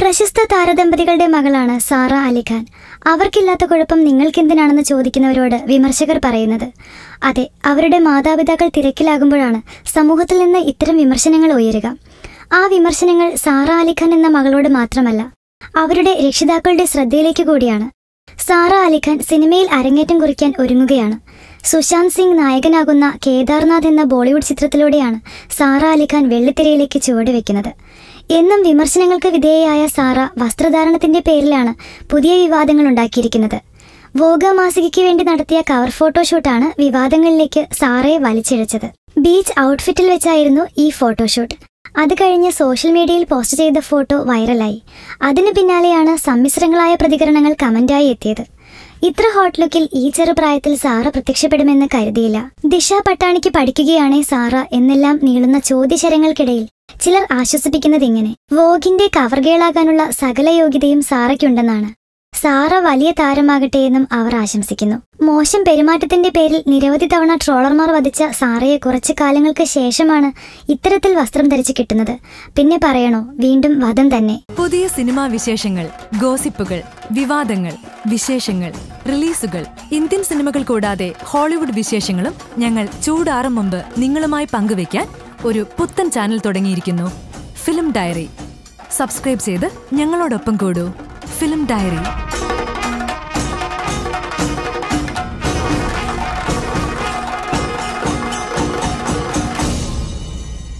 പ്രശസ്ത താരദമ്പതികളുടെ മകളാണ് സാറ അലിഖാൻ. അവർക്കില്ലാത്ത കുഴപ്പം നിങ്ങൾക്കെന്തിനാണെന്ന് ചോദിക്കുന്നവരോട് വിമർശകർ പറയുന്നത്. അതെ അവരുടെ മാതാപിതാക്കൾ തിരക്കിലാകുമ്പോഴാണ് സമൂഹത്തിൽ നിന്ന് ഇത്തരം വിമർശനങ്ങൾ ഉയരുക. ആ വിമർശനങ്ങൾ സാറ അലിഖാൻ എന്ന മകളോട് മാത്രമല്ല അവരുടെ രക്ഷിതാക്കളുടെ ശ്രദ്ധയിലേക്ക് കൂടിയാണ്. സാറ അലിഖാൻ സിനിമയിൽ അരങ്ങേറ്റം കുറിക്കാൻ ഒരുങ്ങുകയാണ്. സുശാന്ത് സിംഗ് നായകനാകുന്ന കേദാർനാഥ് എന്ന ബോളിവുഡ് ചിത്രത്തിലൂടെയാണ് സാറ അലിഖാൻ വെള്ളിത്തിരയിലേക്ക് ചുവടുവെക്കുന്നത്. എന്നും വിമർശനങ്ങൾക്ക് വിധേയയായ സാറ വസ്ത്രധാരണത്തിന്റെ പേരിലാണ് പുതിയ വിവാദങ്ങൾ ഉണ്ടാക്കിയിരിക്കുന്നത്. വോഗ മാസികയ്ക്ക് വേണ്ടി നടത്തിയ കവർ ഫോട്ടോഷൂട്ടാണ് വിവാദങ്ങളിലേക്ക് സാറയെ വലിച്ചിഴച്ചത്. ബീച്ച് ഔട്ട്ഫിറ്റിൽ വെച്ചായിരുന്നു ഈ ഫോട്ടോഷൂട്ട്. അത് കഴിഞ്ഞ് സോഷ്യൽ മീഡിയയിൽ പോസ്റ്റ് ചെയ്ത ഫോട്ടോ വൈറലായി. അതിനു പിന്നാലെയാണ് സമ്മിശ്രങ്ങളായ പ്രതികരണങ്ങൾ കമന്റായി എത്തിയത്. ഇത്ര ഹോട്ട് ലുക്കിൽ ഈ ചെറുപ്രായത്തിൽ സാറ പ്രത്യക്ഷപ്പെടുമെന്ന് കരുതിയില്ല. ദിശ പട്ടാണിക്ക് പഠിക്കുകയാണേ സാറ എന്നെല്ലാം നീളുന്ന ചോദ്യശരങ്ങൾക്കിടയിൽ ചിലർ ആശ്വസിപ്പിക്കുന്നത് ഇങ്ങനെ. വോഗിന്റെ കവർ ഗേളാകാനുള്ള സകല യോഗ്യതയും സാറയ്ക്കുണ്ടെന്നാണ്. സാറ വലിയ താരമാകട്ടെ എന്നും അവർ ആശംസിക്കുന്നു. മോശം പെരുമാറ്റത്തിന്റെ പേരിൽ നിരവധി തവണ ട്രോളർമാർ വധിച്ച സാറയെ കുറച്ചു കാലങ്ങൾക്ക് ശേഷമാണ് ഇത്തരത്തിൽ വസ്ത്രം ധരിച്ചു കിട്ടുന്നത്. പിന്നെ പറയണോ? വീണ്ടും വധം തന്നെ. പുതിയ സിനിമാ വിശേഷങ്ങൾ ഗോസിപ്പുകൾ വിവാദങ്ങൾ വിശേഷങ്ങൾ റിലീസുകൾ ഇന്ത്യൻ സിനിമകൾ കൂടാതെ ഹോളിവുഡ് വിശേഷങ്ങളും ഞങ്ങൾ ചൂടാറും മുമ്പ് നിങ്ങളുമായി പങ്കുവയ്ക്കാൻ ഒരു പുത്തൻ ചാനൽ തുടങ്ങിയിരിക്കുന്നു. Film diary. സബ്സ്ക്രൈബ് ചെയ്ത് ഞങ്ങളോടൊപ്പം കൂടൂ. Film diary.